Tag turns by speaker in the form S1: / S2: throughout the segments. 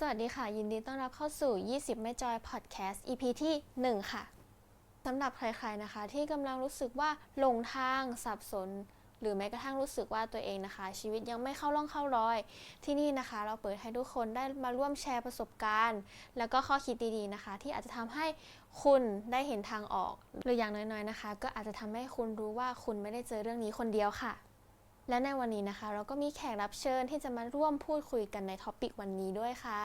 S1: สวัสดีค่ะ ยินดีต้อนรับเข้าสู่ 20 ไม่จอยพอดแคสต์ EP ที่ 1 ค่ะสำหรับใครๆนะคะที่กำลังรู้สึกว่าหลงทางสับสน หรือแม้กระทั่งรู้สึกว่าตัวเองนะคะ ชีวิตยังไม่เข้าร่องเข้ารอย ที่นี่นะคะ เราเปิดให้ทุกคนได้มาร่วมแชร์ประสบการณ์ แล้วก็ข้อคิดดีๆนะคะ ที่อาจจะทำให้คุณได้เห็นทางออก หรืออย่างน้อยๆนะคะ ก็อาจจะทำให้คุณรู้ว่าคุณไม่ได้เจอเรื่องนี้คนเดียวค่ะ และในวันนี้นะคะ เราก็มีแขกรับเชิญที่จะมาร่วมพูดคุยกันในท็อปิกวันนี้ด้วยค่ะ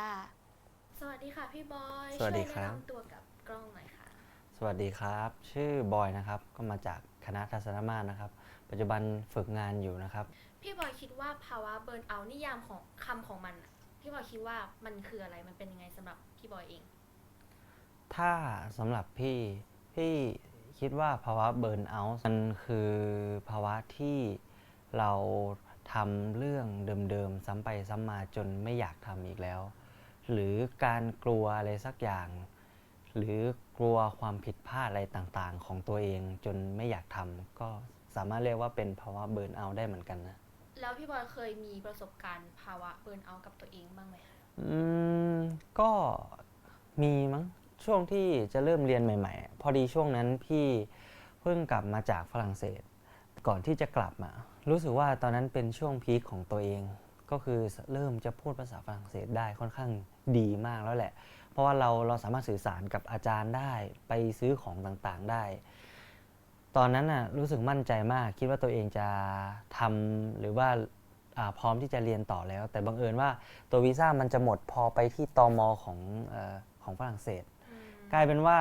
S1: สวัสดีค่ะพี่บอย
S2: สวัสดีครับ
S1: ช่วยแนะนำตัวกับกล้องหน่อยค่ะ
S2: สวัสดีครับ ชื่อบอยนะครับ ก็มาจากคณะทัศนมาตรนะครับ ปัจจุบันฝึกงานอยู่นะครับ
S1: พี่บอยคิดว่าภาวะเบิร์นเอาท์นิยามของคำของมันอะพี่บอยคิดว่ามันคืออะไรมันเป็นยังไงสำหรับพี่บอยเอง
S2: ถ้าสำหรับพี่ พี่คิดว่าภาวะเบิร์นเอาท์มันคือภาวะที่ เราทำเรื่องเดิมๆซ้ำไปซ้ำมาจนไม่อยากทำอีกแล้ว หรือการกลัวอะไรสักอย่าง หรือกลัวความผิดพลาดอะไรต่างๆ ของตัวเองจนไม่อยากทำก็สามารถเรียกว่าเป็นภาวะเบิร์นเอาท์ได้เหมือนกันนะ
S1: แล้วพี่บอยเคยมีประสบการณ์ภาวะเบิร์นเอาท์กับตัวเองบ้างไหมคะ
S2: อืมก็มีมั้งช่วงที่จะเริ่มเรียนใหม่ ๆ พอดีช่วงนั้นพี่เพิ่งกลับมาจากฝรั่งเศส ก่อนที่จะกลับมารู้สึกว่าตอนนั้นเป็นช่วงพีคของตัวเอง ก็คือเริ่มจะพูดภาษาฝรั่งเศสได้ค่อนข้างดีมากแล้วแหละ เพราะว่าเราเราสามารถสื่อสารกับอาจารย์ได้ไปซื้อของต่างๆได้ ตอนนั้นน่ะรู้สึกมั่นใจมาก คิดว่าตัวเองจะทำหรือว่าอาพร้อมที่จะเรียนต่อแล้ว แต่บังเอิญว่าตัววีซ่ามันจะหมดพอไปที่ตอมของเออของฝรั่งเศส กลายเป็นว่า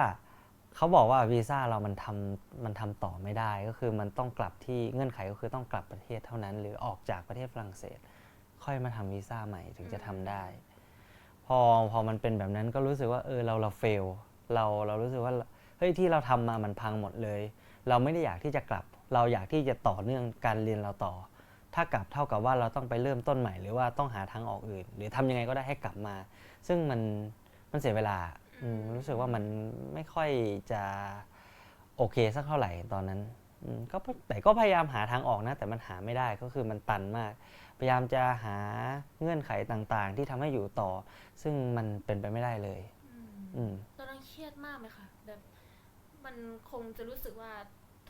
S2: เขาบอกว่าวีซ่าเรามันทำมันทำต่อไม่ได้ก็คือมันต้องกลับที่เงื่อนไขก็คือต้องกลับประเทศเท่านั้น หรือออกจากประเทศฝรั่งเศส ค่อยมาทำวีซ่าใหม่ถึงจะทำได้ พอพอมันเป็นแบบนั้นก็รู้สึกว่าเออเราเราเฟลเราเรารู้สึกว่าเฮ้ยที่เราทำมามันพังหมดเลย เราไม่ได้อยากที่จะกลับ เราอยากที่จะต่อเนื่องการเรียนเราต่อ ถ้ากลับเท่ากับว่าเราต้องไปเริ่มต้นใหม่ หรือว่าต้องหาทางออกอื่น หรือทำยังไงก็ได้ให้กลับมา ซึ่งมันมันเสียเวลา อืมรู้สึกว่ามันไม่ค่อยจะโอเคสักเท่าไหร่ตอนนั้นอืมก็แต่ก็พยายามหาทางออกนะ แต่มันหาไม่ได้ก็คือมันตันมาก พยายามจะหาเงื่อนไขต่างๆ ที่ทำให้อยู่ต่อ ซึ่งมันเป็นไปไม่ได้เลย อืม
S1: ตอนนั้นเครียดมากไหมคะแบบมันคงจะรู้สึกว่า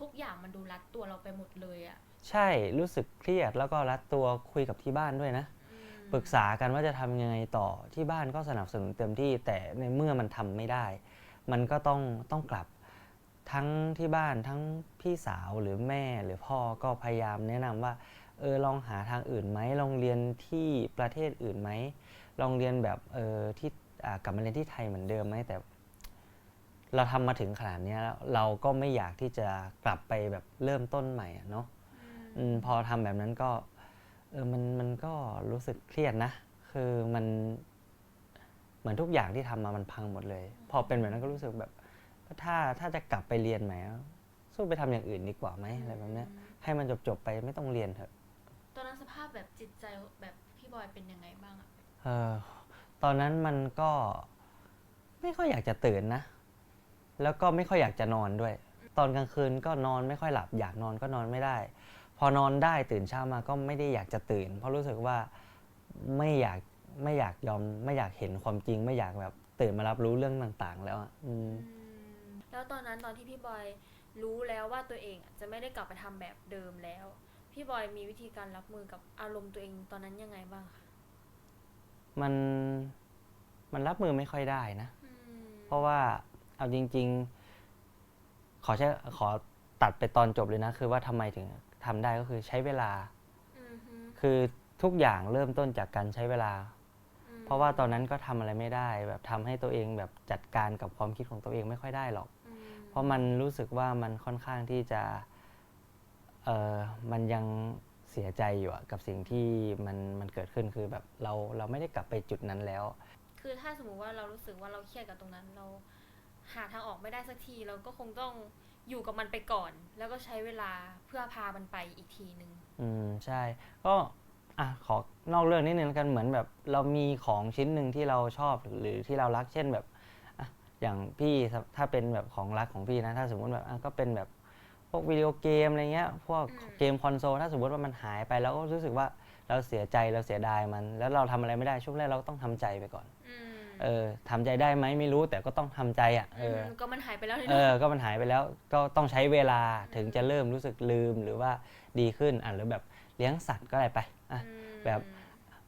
S1: ทุกอย่างมันดูรัดตัวเราไปหมดเลยอะ
S2: ใช่รู้สึกเครียดแล้วก็รัดตัวคุยกับที่บ้านด้วยนะ ปรึกษากันว่าจะทำยังไงต่อที่บ้านก็สนับสนุนเต็มที่แต่ในเมื่อมันทำไม่ได้ มันก็ต้องต้องกลับทั้งที่บ้านทั้งพี่สาวหรือแม่หรือพ่อก็พยายามแนะนำว่าเออลองหาทางอื่นไหมลองเรียนที่ประเทศอื่นไหมลองเรียนแบบเออที่อ่ากลับมาเรียนที่ไทยเหมือนเดิมไหมแต่ เราทำมาถึงขนาดเนี้ยแล้วเราก็ไม่อยากที่จะกลับไปแบบเริ่มต้นใหม่อะเนาะอืมพอทำแบบนั้นก็ เออมันมันก็รู้สึกเครียดนะ คือมัน เหมือนทุกอย่างที่ทำมามันพังหมดเลย พอเป็นแบบนั้นก็รู้สึกแบบ ถ้าถ้าจะกลับไปเรียนใหม่อะสู้ไปทำอย่างอื่นดีกว่าไหมอะไรแบบเนี้ยให้มันจบจบๆไปไม่ต้องเรียนเถอะ
S1: ตอนนั้นสภาพแบบจิตใจแบบพี่บอยเป็นยังไงบ้างอะ
S2: เออตอนนั้นมันก็ไม่ค่อยอยากจะตื่นนะ แล้วก็ไม่ค่อยอยากจะนอนด้วย ตอนกลางคืนก็นอนไม่ค่อยหลับ อยากนอนก็นอนไม่ได้ พอนอนได้ตื่นเช้ามาก็ไม่ได้อยากจะตื่น เพราะรู้สึกว่าไม่อยากไม่อยากยอมไม่อยากเห็นความจริง ไม่อยากแบบตื่นมารับรู้เรื่องต่างๆ แล้วอะอืม
S1: แล้วตอนนั้นตอนที่พี่บอยรู้แล้วว่าตัวเองอะจะไม่ได้กลับไปทำแบบเดิมแล้ว พี่บอยมีวิธีการรับมือกับอารมณ์ตัวเองตอนนั้นยังไงบ้างคะ
S2: มันมันรับมือไม่ค่อยได้นะ เพราะว่าเอาจริง ๆ ขอใช้ขอตัดไปตอนจบเลยนะ คือว่าทำไมถึง ทำได้ก็คือใช้เวลา
S1: อืมฮึ
S2: คือทุกอย่างเริ่มต้นจากการใช้เวลา
S1: อืม
S2: เพราะว่าตอนนั้นก็ทำอะไรไม่ได้ แบบทำให้ตัวเองแบบจัดการกับความคิดของตัวเองไม่ค่อยได้หรอก
S1: อืม
S2: เพราะมันรู้สึกว่ามันค่อนข้างที่จะเออมันยังเสียใจอยู่อะกับสิ่งที่มันมันเกิดขึ้นคือแบบเราเราไม่ได้กลับไปจุดนั้นแล้ว
S1: คือถ้าสมมุติว่าเรารู้สึกว่าเราเครียดกับตรงนั้นเรา หาทางออกไม่ได้สักทีเราก็คงต้อง อยู่กับมันไปก่อน แล้วก็ใช้เวลาเพื่อพามันไปอีกทีหนึ่ง
S2: อืมใช่ ก็อะขอนอกเรื่องนิดนึงแล้วกันเหมือนแบบเรามีของชิ้นหนึ่งที่เราชอบหรือหรือที่เรารักเช่นแบบอะอย่างพี่ถ้าเป็นแบบของรักของพี่นะถ้าสมมติแบบอะก็เป็นแบบพวกวิดีโอเกมอะไรเงี้ยพวก
S1: อืม
S2: เกมคอนโซลถ้าสมมติว่ามันหายไปแล้วก็รู้สึกว่าเราเสียใจเราเสียดายมัน แล้วเราทำอะไรไม่ได้ช่วงแรกเราก็ต้องทำใจไปก่อน
S1: อืม
S2: เออทำใจได้ไหมไม่รู้แต่ก็ต้องทำใจอะเออ
S1: มก็มันหายไปแล้วนี่
S2: เอ
S1: เนาะ
S2: อก็มันหายไปแล้วก็ต้องใช้เวลาถึงจะเริ่มรู้สึกลืมหรือว่าดีขึ้นอะหรือแบบเลี้ยงสัตว์ก็ได้ไปอะ
S1: ม
S2: แบบ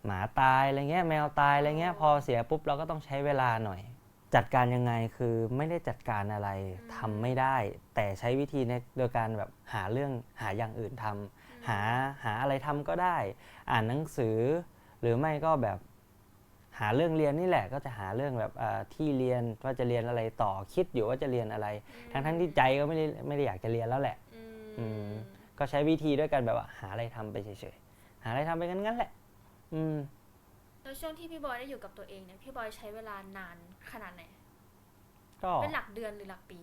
S2: หมาตายอะไรเงี้ยแมวตายอะไรเงี้ย
S1: อ๋อ
S2: พอเสียปุ๊บเราก็ต้องใช้เวลาหน่อย จัดการยังไงคือไม่ได้จัดการอะไร
S1: อืม
S2: ทำไม่ได้ แต่ใช้วิธีในโดยการแบบหาเรื่องหาอย่างอื่นทำหาหาอะไรทำก็ได้ อ่านหนังสือ หรือไม่ก็แบบ หาเรื่องเรียนนี่แหละก็จะหาเรื่องแบบเอ่อที่เรียนว่าจะเรียนอะไรต่อคิดอยู่ว่าจะเรียนอะไร ทั้งทั้งๆที่ใจก็ไม่ได้ไม่ได้อยากจะเรียนแล้วแหละ
S1: อืม
S2: อืมก็ใช้วิธีด้วยกันแบบว่าหาอะไรทำไปเฉยๆหาอะไรทำไปงั้นๆแหละ อืม
S1: แล้วช่วงที่พี่บอยได้อยู่กับตัวเองเนี่ยพี่บอยใช้เวลานานขนาดไหน
S2: ก็
S1: เป็นหลักเดือนหรือหลักปี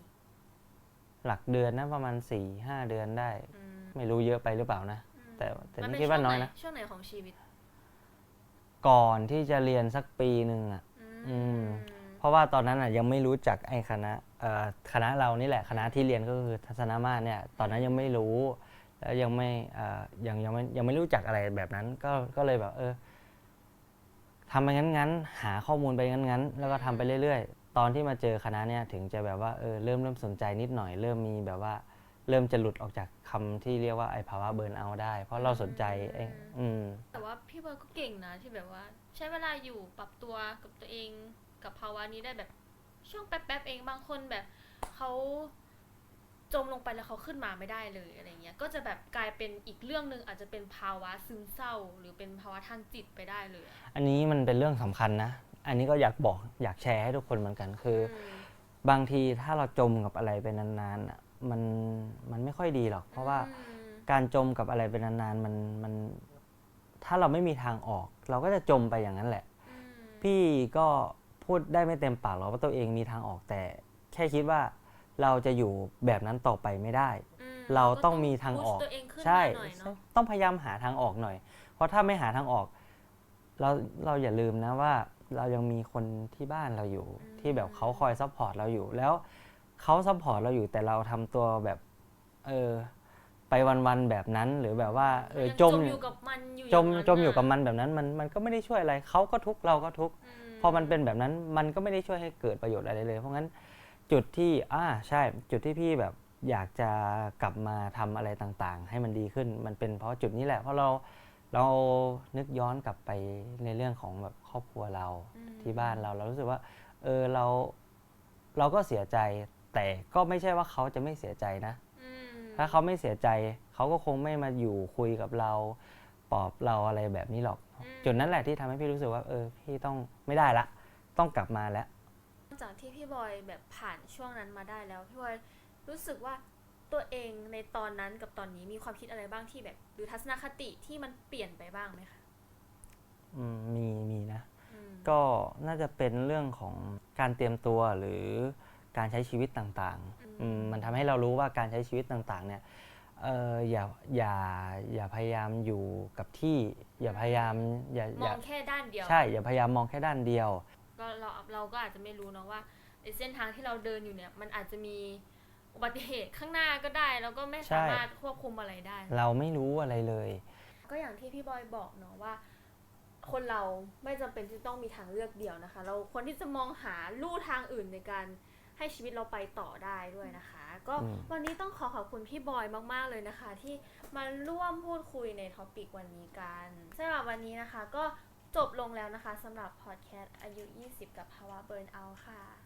S2: หลักเดือนนะประมาณ4ี่ห้าเดือนได้
S1: อืม
S2: ไม่รู้เยอะไปหรือเปล่านะ
S1: อืม
S2: แต่แต่
S1: มั
S2: นี่
S1: เป็
S2: คิดว่า
S1: ช่ง
S2: น้อย
S1: ไห
S2: นะ
S1: ช่วงไหนของชีวิต
S2: ก่อนที่จะเรียนสักปีหนึ่งอะอืมเพราะว่าตอนนั้นอะยังไม่รู้จักไอ้คณะเอ่อคณะเรานี่แหละคณะที่เรียนก็คือทัศนมาตรเนี่ยตอนนั้นยังไม่รู้ แล้วยังไม่เอ่อยังยังไม่ยังไม่รู้จักอะไรแบบนั้น ก็ก็เลยแบบเออทำไปงั้นๆหาข้อมูลไปงั้นๆแล้วก็ทำไปเรื่อยๆ ตอนที่มาเจอคณะเนี่ยถึงจะแบบว่าเออเริ่มเริ่มสนใจนิดหน่อย เริ่มมีแบบว่า เริ่มจะหลุดออกจากคำที่เรียกว่าไอ้ภาวะเบิร์นเอาท์ได้ เพราะเราสนใจเองอืม
S1: แต่ว่าพี่บอยก็เก่งนะที่แบบว่า ใช้เวลาอยู่ปรับตัวกับตัวเองกับภาวะนี้ได้แบบช่วงแป๊บๆเองบางคนแบบเขาจมลงไปแล้วเขาขึ้นมาไม่ได้เลยอะไรเงี้ย ก็จะแบบกลายเป็นอีกเรื่องหนึ่งอาจจะเป็นภาวะซึมเศร้า หรือเป็นภาวะทางจิตไปได้เลยอะ
S2: อันนี้มันเป็นเรื่องสำคัญนะ อันนี้ก็อยากบอกอยากแชร์ให้ทุกคนเหมือนกันคือ
S1: ม
S2: บางทีถ้าเราจมกับอะไรไปนานๆอะ มันมันไม่ค่อยดีหรอก เพราะว่า
S1: อืม
S2: การจมกับอะไรไปนานๆมันมัน ถ้าเราไม่มีทางออก เราก็จะจมไปอย่างนั้นแหละ
S1: อืม
S2: พี่ก็พูดได้ไม่เต็มปากหรอกว่าตัวเองมีทางออกแต่ แค่คิดว่าเราจะอยู่แบบนั้นต่อไปไม่ได้
S1: อืม
S2: เราต้องมีทางออก
S1: พุชตัวเองขึ้น
S2: ใช่
S1: มาหน่อยเนาะ
S2: ต้องพยายามหาทางออกหน่อย เพราะถ้าไม่หาทางออก เราเราอย่าลืมนะว่า เรายังมีคนที่บ้านเราอยู่ ที่แบบเขาคอยซัพพอร์ตเราอยู่แล้ว เขาซัพพอร์ตเราอยู่แต่เราทำตัวแบบ เออ ไปวันๆแบบนั้น หรือแบบว่าเออ
S1: ยัง
S2: จม
S1: อยู่กับมันอยู่
S2: จมา
S1: งนั้น
S2: จมอยู่กับะมันแบบนั้นมันมันก็ไม่ได้ช่วยอะไรเขาก็ทุกข์เราก็ทุกข์พอมันเป็นแบบนั้นมันก็ไม่ได้ช่วยให้เกิดประโยชน์อะไรเลย เพราะงั้นจุดที่อ่าใช่จุดที่พี่แบบอยากจะกลับมาทำอะไรต่างๆ ให้มันดีขึ้น มันเป็นเพราะจุดนี้แหละ เพราะเราเรานึกย้อนกลับไปในเรื่องของแบบครอบครัวเรา
S1: อืม
S2: ที่บ้านเรา เรารู้สึกว่า เออเราเราก็เสียใจ แต่ก็ไม่ใช่ว่าเขาจะไม่เสียใจนะ
S1: อืม
S2: ถ้าเขาไม่เสียใจ เขาก็คงไม่มาอยู่คุยกับเราปลอบเราอะไรแบบนี้หรอก จุดนั้นแหละที่ทำให้พี่รู้สึกว่า เออ พี่ต้องไม่ได้ละ ต้องกลับมาแล้ว
S1: หลังจากที่พี่บอยแบบผ่านช่วงนั้นมาได้แล้วพี่บอยรู้สึกว่าตัวเองในตอนนั้นกับตอนนี้มีความคิดอะไรบ้างที่แบบ หรือทัศนคติที่มันเปลี่ยนไปบ้างไหมคะ
S2: อืมมีมีนะ
S1: อืม
S2: ก็น่าจะเป็นเรื่องของการเตรียมตัวหรือ การใช้ชีวิตต่างๆอืมมันทำให้เรารู้ว่าการใช้ชีวิตต่างๆเนี่ยเอออย่าอย่าอย่าพยายามอยู่กับที่ อย่าพยายามอย่ามอย่า
S1: องแค่ด้านเดียว
S2: ใช่ อย่าพยายามมองแค่ด้านเดียว
S1: ก็เราเราก็อาจจะไม่รู้เนาะว่าในเส้นทางที่เราเดินอยู่เนี่ยมันอาจจะมีอุบัติเหตุข้างหน้าก็ได้ แล้วก็ไม่
S2: ใช่
S1: สามารถควบคุมอะไรได้
S2: เราไม่รู้อะไรเลย
S1: ก็อย่างที่พี่บอยบอกเนาะว่า คนเราไม่จำเป็นที่ต้องมีทางเลือกเดียวนะคะ เราควรที่จะมองหาลู่ทางอื่นในการ ให้ชีวิตเราไปต่อได้ด้วยนะคะ ก็
S2: อืม
S1: วันนี้ต้องขอขอบคุณพี่บอยมาก ๆ เลยนะคะ ที่มาร่วมพูดคุยในท็อปิกวันนี้กันสำหรับวันนี้นะคะก็จบลงแล้วนะคะสำหรับพอดแคสต์อายุ 20 กับภาวะเบิร์นเอาค่ะ